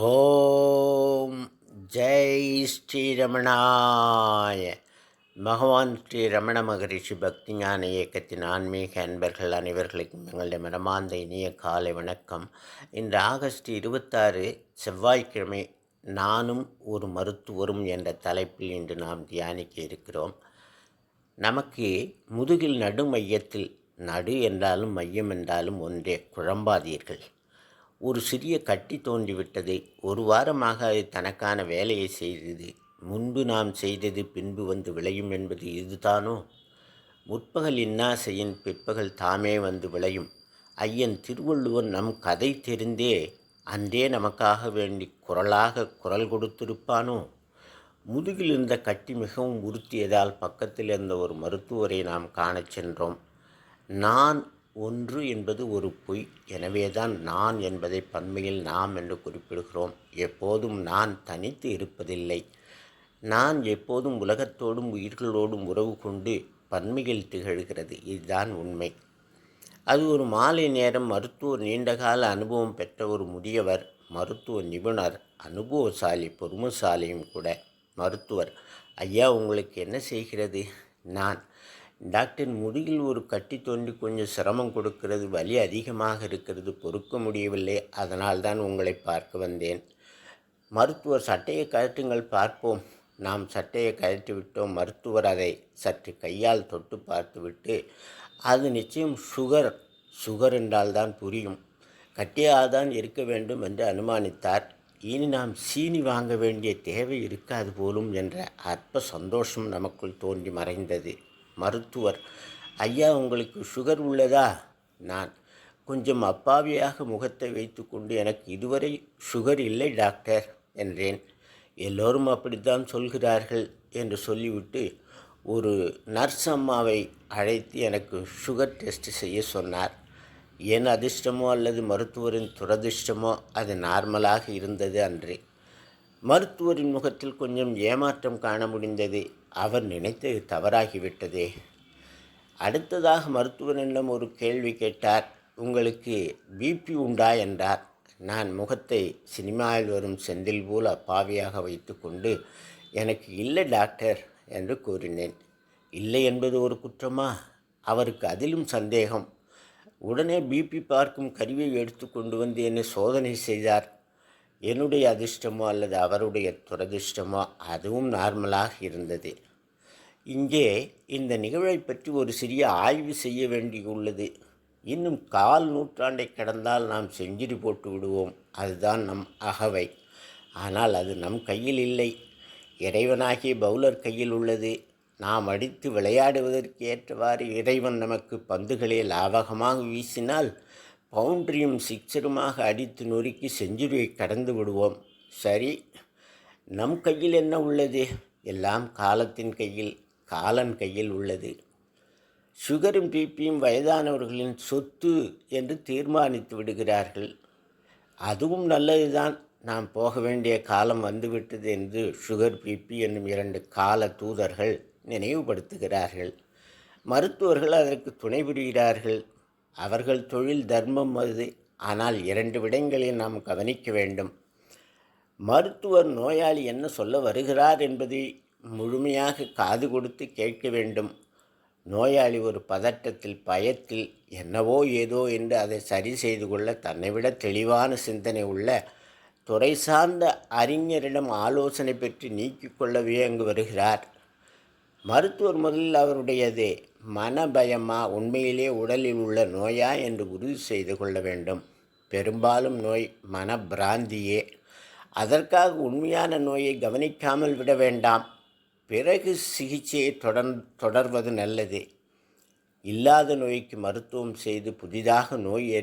ஓம் ஜெய் ஸ்ரீரமணாய. பகவான் ஸ்ரீ ரமண மகரிஷி பக்தி ஞான இயக்கத்தின் ஆன்மீக அன்பர்கள் அனைவர்களுக்கும் எங்களுடைய மனமார்ந்த இனிய காலை வணக்கம். இன்று ஆகஸ்ட் இருபத்தாறு செவ்வாய்க்கிழமை நானும் ஒரு மருத்துவரும் என்ற தலைப்பில் இன்று நாம் தியானிக்க இருக்கிறோம். நமக்கு முதுகில் நடு மையத்தில் நடு என்றாலும் மையம் என்றாலும் ஒன்றே குழம்பாதீர்கள். ஒரு சிறிய கட்டி தோன்றிவிட்டது. ஒரு வாரமாக அது தனக்கான வேலையை செய்தது. முன்பு நாம் செய்தது பின்பு வந்து விளையும் என்பது இதுதானோ? முற்பகல் இன்னாசையின் பிற்பகல் தாமே வந்து விளையும். ஐயன் திருவள்ளுவர் நம் கதை தெரிந்தே அன்றே நமக்காக வேண்டி குரலாக குரல் கொடுத்திருப்பானோ? முதுகில் இருந்த கட்டி மிகவும் உறுத்தியதால் பக்கத்தில் இருந்த ஒரு மருத்துவரை நாம் காணச் சென்றோம். நான் ஒன்று என்பது ஒரு பொய். எனவேதான் நான் என்பதை பன்மையில் நாம் என்று குறிப்பிடுகிறோம். எப்போதும் நான் தனித்து இருப்பதில்லை. நான் எப்போதும் உலகத்தோடும் உயிர்களோடும் உறவு கொண்டு பன்மையில் திகழ்கிறது. இதுதான் உண்மை. அது ஒரு மாலை நேரம் மருத்துவர் நீண்டகால அனுபவம் பெற்ற ஒரு முதியவர் மருத்துவ நிபுணர் அனுபவசாலி பொறுமைசாலியும் கூட. மருத்துவர் ஐயா உங்களுக்கு என்ன செய்கிறது? நான் டாக்டர் முதுகில் ஒரு கட்டி தோண்டி கொஞ்சம் சிரமம் கொடுக்கிறது வலி அதிகமாக இருக்கிறது பொறுக்க முடியவில்லை. அதனால் தான் உங்களை பார்க்க வந்தேன். மருத்துவர் சட்டையை கழட்டுங்கள் பார்ப்போம். நாம் சட்டையை கழட்டி விட்டோம். மருத்துவர் அதை சற்று கையால் தொட்டு பார்த்துவிட்டு அது நிச்சயம் சுகர் சுகர் என்றால் தான் புரியும். கட்டியாக தான் இருக்க வேண்டும் என்று அனுமானித்தார். இனி நாம் சீனி வாங்க வேண்டிய தேவை இருக்காது போலும் என்ற அற்ப சந்தோஷம் நமக்குள் தோன்றி மறைந்தது. மருத்துவர் ஐயா உங்களுக்கு சுகர் உள்ளதா? நான். கொஞ்சம் அப்பாவியாக முகத்தை வைத்துக்கொண்டு எனக்கு இதுவரை சுகர் இல்லை டாக்டர் என்றேன். எல்லோரும் அப்படித்தான் சொல்கிறார்கள் என்று சொல்லிவிட்டு ஒரு நர்ஸ் அம்மாவை அழைத்து எனக்கு சுகர் டெஸ்ட் செய்ய சொன்னார். என் அதிர்ஷ்டமோ அல்லது மருத்துவரின் துரதிர்ஷ்டமோ அது நார்மலாக இருந்தது அன்றே மருத்துவரின் முகத்தில் கொஞ்சம் ஏமாற்றம் காண முடிந்தது. அவர் நினைத்தது தவறாகிவிட்டதே. அடுத்ததாக மருத்துவனிடம் ஒரு கேள்வி கேட்டார். உங்களுக்கு பிபி உண்டா என்றார். நான் முகத்தை சினிமாவில் வரும் செந்தில் போல் அப்பாவியாக வைத்துக்கொண்டு எனக்கு இல்லை டாக்டர் என்று கூறினேன். இல்லை என்பது ஒரு குற்றமா? அவருக்கு அதிலும் சந்தேகம். உடனே பிபி பார்க்கும் கருவியை எடுத்து கொண்டு வந்து என்னை சோதனை செய்தார். என்னுடைய அதிர்ஷ்டமோ அல்லது அவருடைய துரதிர்ஷ்டமோ அதுவும் நார்மலாக இருந்தது. இங்கே இந்த நிகழ்வை பற்றி ஒரு சிறிய ஆய்வு செய்ய வேண்டியுள்ளது. இன்னும் கால் நூற்றாண்டை கடந்தால் நாம் செஞ்சுரி போட்டு விடுவோம். அதுதான் நம் அகவை. ஆனால் அது நம் கையில் இல்லை. இறைவனாகிய பவுலர் கையில் உள்ளது. நாம் அடித்து விளையாடுவதற்கு ஏற்றவாறு இறைவன் நமக்கு பந்துகளை லாபகமாக வீசினால் பவுண்டரியும் சிக்ஸருமாக அடித்து நொறுக்கி செஞ்சுரியை கடந்து விடுவோம். சரி நம் கையில் என்ன உள்ளது? எல்லாம் காலத்தின் கையில் காலன் கையில் உள்ளது. சுகரும் பிபியும் வயதானவர்களின் சொத்து என்று தீர்மானித்து விடுகிறார்கள். அதுவும் நல்லதுதான். நாம் போக வேண்டிய காலம் வந்துவிட்டது என்று சுகர் பிபி என்னும் இரண்டு கால தூதர்கள் நினைவுபடுத்துகிறார்கள். மருத்துவர்கள் அதற்கு துணை புரிகிறார்கள். அவர்கள் தொழில் தர்மம் அது. ஆனால் இரண்டு விடங்களை நாம் கவனிக்க வேண்டும். மருத்துவர் நோயாளி என்ன சொல்ல வருகிறார் என்பதை முழுமையாக காது கொடுத்து கேட்க வேண்டும். நோயாளி ஒரு பதட்டத்தில் பயத்தில் என்னவோ ஏதோ என்று அதை சரி செய்து கொள்ள தன்னை விட தெளிவான சிந்தனை உள்ள துறை சார்ந்த அறிஞரிடம் ஆலோசனை பெற்று நீக்கிக் கொள்ளவே அங்கு வருகிறார். மருத்துவர் முதலில் அவருடையது மனபயமா உண்மையிலே உடலில் உள்ள நோயா என்று உறுதி செய்து கொள்ள வேண்டும். பெரும்பாலும் நோய் மனப்பிராந்தியே. அதற்காக உண்மையான நோயை கவனிக்காமல் விட வேண்டாம். பிறகு சிகிச்சையை தொடர் தொடர்வது நல்லது. இல்லாத நோய்க்கு மருத்துவம் செய்து புதிதாக நோய்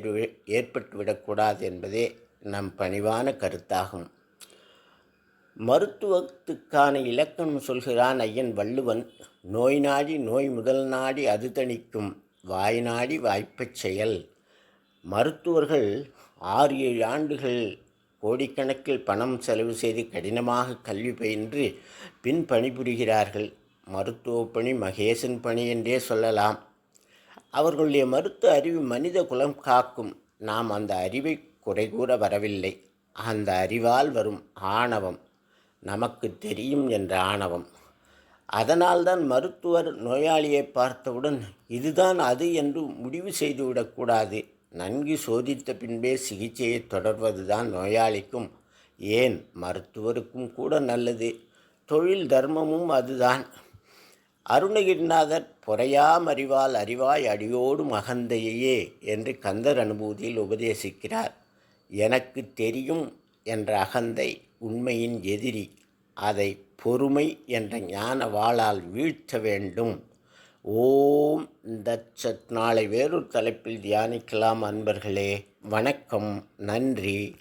ஏற்பட்டுவிடக்கூடாது என்பதே நம் பணிவான கருத்தாகும். மருத்துவத்துக்கான இலக்கணம் சொல்கிறான் ஐயன் வள்ளுவன். நோய் நாடி நோய் முதல் நாடி அது தணிக்கும். வாய் நாடி வாய்ப்பச் செயல். மருத்துவர்கள் ஆறு ஏழு ஆண்டுகள் கோடிக்கணக்கில் பணம் செலவு செய்து கடினமாக கல்வி பயின்று பின் பணிபுரிகிறார்கள். மருத்துவ பணி மகேசன் பணி என்றே சொல்லலாம். அவர்களுடைய மருத்துவ அறிவு மனித குலம் காக்கும். நாம் அந்த அறிவை குறை கூற வரவில்லை. அந்த அறிவால் வரும் ஆணவம். நமக்கு தெரியும் என்ற ஆணவம். அதனால்தான் மருத்துவர் நோயாளியை பார்த்தவுடன் இதுதான் அது என்று முடிவு செய்துவிடக்கூடாது நன்கு சோதித்த பின்பே சிகிச்சையை தொடர்வதுதான் நோயாளிக்கும் ஏன் மருத்துவருக்கும் கூட நல்லது. தொழில் தர்மமும் அதுதான். அருணகிரிநாதர் பொறையாம் அறிவால் அறிவாய் அடியோடும் மகந்தையே என்று கந்தர் அனுபூதியில் உபதேசிக்கிறார். எனக்கு தெரியும் என்ற அகந்தை உண்மையின் எதிரி. அதை பொறுமை என்ற ஞான வாளால் வீழ்த்த வேண்டும். ஓம் தச்சத் நாளை வேறொரு தலைப்பில் தியானிக்கலாம் அன்பர்களே. வணக்கம். நன்றி.